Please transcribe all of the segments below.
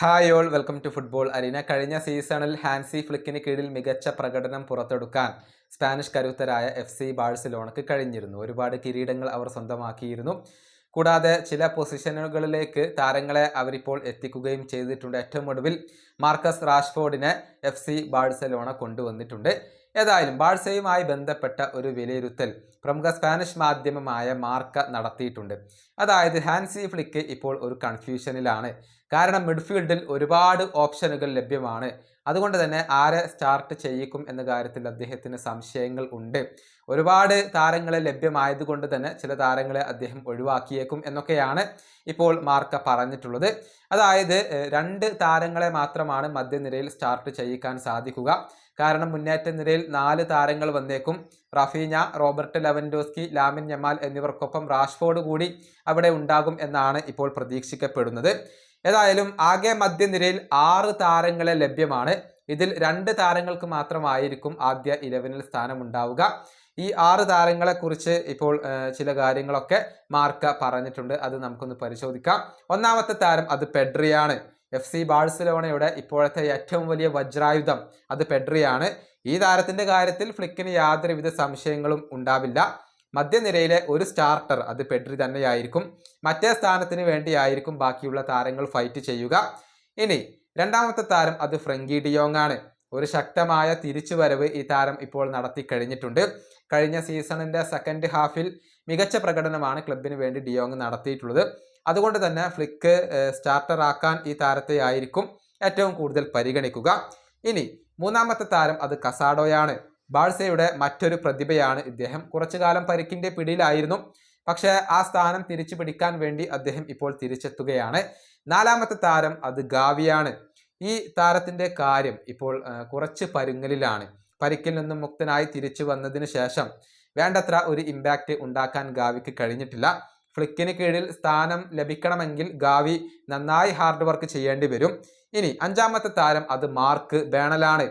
Hi all welcome to football arena കഴിഞ്ഞ സീസണിൽ ഹാൻസി ഫ്ലിക്കിന് കീഴിൽ മികച്ച പ്രകടനം പുറത്തെടുക്കാൻ സ്പാനിഷ് കരുത്തരായ എഫ് സി ബാഴ്സലോണക്ക് കഴിഞ്ഞിരുന്നു. ഒരുപാട് കിരീടങ്ങൾ അവർ സ്വന്തമാക്കിയിരുന്നു. കൂടാതെ ചില പൊസിഷനുകളിലേക്ക് താരങ്ങളെ അവരിപ്പോൾ എത്തിക്കുകയും ചെയ്തിട്ടുണ്ട്. ഏറ്റവും ഒടുവിൽ മാർക്കസ് റാഷ്ഫോർഡിനെ എഫ് സി ബാഴ്സലോണ കൊണ്ടുവന്നിട്ടുണ്ട്. ഏതായാലും ബാഴ്സയുമായി ബന്ധപ്പെട്ട ഒരു വിലയിരുത്തൽ പ്രമുഖ സ്പാനിഷ് മാധ്യമമായ മാർക്ക നടത്തിയിട്ടുണ്ട്. അതായത് ഹാൻസി ഫ്ലിക്ക് ഇപ്പോൾ ഒരു കൺഫ്യൂഷനിലാണ്. കാരണം മിഡ്ഫീൽഡിൽ ഒരുപാട് ഓപ്ഷനുകൾ ലഭ്യമാണ്. അതുകൊണ്ട് തന്നെ ആരെ സ്റ്റാർട്ട് ചെയ്യിക്കും എന്ന കാര്യത്തിൽ അദ്ദേഹത്തിന് സംശയങ്ങൾ ഉണ്ട്. ഒരുപാട് താരങ്ങളെ ലഭ്യമായതുകൊണ്ട് തന്നെ ചില താരങ്ങളെ അദ്ദേഹം ഒഴിവാക്കിയേക്കും എന്നൊക്കെയാണ് ഇപ്പോൾ മാർക്ക പറഞ്ഞിട്ടുള്ളത്. അതായത് രണ്ട് താരങ്ങളെ മാത്രമാണ് മധ്യനിരയിൽ സ്റ്റാർട്ട് ചെയ്യിക്കാൻ സാധിക്കുക. കാരണം മുന്നേറ്റ നിരയിൽ നാല് താരങ്ങൾ വന്നേക്കും. Raphinha Robert Lewandowski Lamine Yamal എന്നിവർക്കൊപ്പം റാഷ്ഫോർഡ് കൂടി അവിടെ ഉണ്ടാകും എന്നാണ് ഇപ്പോൾ പ്രതീക്ഷിക്കപ്പെടുന്നത്. ഏതായാലും ആകെ മധ്യനിരയിൽ ആറ് താരങ്ങളെ ലഭ്യമാണ്. ഇതിൽ രണ്ട് താരങ്ങൾക്ക് മാത്രമായിരിക്കും ആദ്യ ഇലവനിൽ സ്ഥാനമുണ്ടാവുക. ഈ ആറ് താരങ്ങളെ കുറിച്ച് ഇപ്പോൾ ചില കാര്യങ്ങളൊക്കെ മാർക്ക പറഞ്ഞിട്ടുണ്ട്. അത് നമുക്കൊന്ന് പരിശോധിക്കാം. ഒന്നാമത്തെ താരം അത് പെഡ്രിയാണ്. എഫ് സി ബാഴ്സലോണയുടെ ഇപ്പോഴത്തെ ഏറ്റവും വലിയ വജ്രായുധം അത് പെഡ്രിയാണ്. ഈ താരത്തിന്റെ കാര്യത്തിൽ ഫ്ലിക്കിന് യാതൊരുവിധ സംശയങ്ങളും ഉണ്ടാവില്ല. മധ്യനിരയിലെ ഒരു സ്റ്റാർട്ടർ അത് പെഡ്രി തന്നെയായിരിക്കും. മറ്റേ സ്ഥാനത്തിന് വേണ്ടിയായിരിക്കും ബാക്കിയുള്ള താരങ്ങൾ ഫൈറ്റ് ചെയ്യുക. ഇനി രണ്ടാമത്തെ താരം അത് ഫ്രങ്കി ഡിയോങ് ആണ്. ഒരു ശക്തമായ തിരിച്ചുവരവ് ഈ താരം ഇപ്പോൾ നടത്തി കഴിഞ്ഞിട്ടുണ്ട്. കഴിഞ്ഞ സീസണിന്റെ സെക്കൻഡ് ഹാഫിൽ മികച്ച പ്രകടനമാണ് ക്ലബിന് വേണ്ടി ഡിയോങ് നടത്തിയിട്ടുള്ളത്. അതുകൊണ്ട് തന്നെ ഫ്ലിക്ക് സ്റ്റാർട്ടർ ആക്കാൻ ഈ താരത്തെ ആയിരിക്കും ഏറ്റവും കൂടുതൽ പരിഗണിക്കുക. ഇനി മൂന്നാമത്തെ താരം അത് കസാഡോയാണ്. ബാഴ്സയുടെ മറ്റൊരു പ്രതിഭയാണ് ഇദ്ദേഹം. കുറച്ചു കാലം പരിക്കിന്റെ പിടിയിലായിരുന്നു. പക്ഷേ ആ സ്ഥാനം തിരിച്ചു പിടിക്കാൻ വേണ്ടി അദ്ദേഹം ഇപ്പോൾ തിരിച്ചെത്തുകയാണ്. നാലാമത്തെ താരം അത് ഗാവിയാണ്. ഈ താരത്തിന്റെ കാര്യം ഇപ്പോൾ കുറച്ച് പരുങ്ങലിലാണ്. പരിക്കിൽ നിന്നും മുക്തനായി തിരിച്ചു വന്നതിന് ശേഷം വേണ്ടത്ര ഒരു ഇമ്പാക്റ്റ് ഉണ്ടാക്കാൻ ഗാവിക്ക് കഴിഞ്ഞിട്ടില്ല. ഫ്ലിക്കിന് കീഴിൽ സ്ഥാനം ലഭിക്കണമെങ്കിൽ ഗാവി നന്നായി ഹാർഡ് വർക്ക് ചെയ്യേണ്ടി വരും. ഇനി അഞ്ചാമത്തെ താരം അത് മാർക്ക് ബേണലാണ്.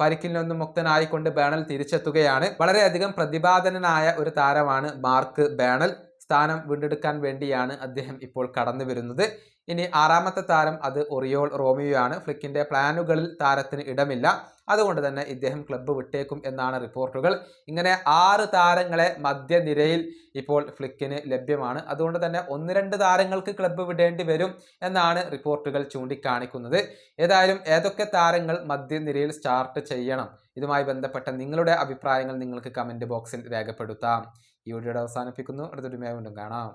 പരിക്കിൽ നിന്നും മുക്തനായിക്കൊണ്ട് ബേണൽ തിരിച്ചെത്തുകയാണ്. വളരെയധികം പ്രതിപാദനനായ ഒരു താരമാണ് മാർക്ക് ബേണൽ. സ്ഥാനം വീണ്ടെടുക്കാൻ വേണ്ടിയാണ് അദ്ദേഹം ഇപ്പോൾ കടന്നു വരുന്നത് ഇനി ആറാമത്തെ താരം അത് ഒറിയോൾ റോമിയോ ആണ് ഫ്ലിക്കിന്റെ പ്ലാനുകളിൽ താരത്തിന് ഇടമില്ല. അതുകൊണ്ട് തന്നെ ഇദ്ദേഹം ക്ലബ്ബ് വിട്ടേക്കും എന്നാണ് റിപ്പോർട്ടുകൾ ഇങ്ങനെ ആറ് താരങ്ങളെ മധ്യനിരയിൽ ഇപ്പോൾ ഫ്ലിക്കിന് ലഭ്യമാണ്. അതുകൊണ്ട് തന്നെ ഒന്ന് രണ്ട് താരങ്ങൾക്ക് ക്ലബ്ബ് വിടേണ്ടി വരും എന്നാണ് റിപ്പോർട്ടുകൾ ചൂണ്ടിക്കാണിക്കുന്നത്. ഏതായാലും ഏതൊക്കെ താരങ്ങൾ മധ്യനിരയിൽ സ്റ്റാർട്ട് ചെയ്യണം? ഇതുമായി ബന്ധപ്പെട്ട നിങ്ങളുടെ അഭിപ്രായങ്ങൾ നിങ്ങൾക്ക് കമന്റ് ബോക്സിൽ രേഖപ്പെടുത്താം. ഈ വീഡിയോയുടെ അവസാനിപ്പിക്കുന്നു. അടുത്തൊരു വീണ്ടും കാണാം.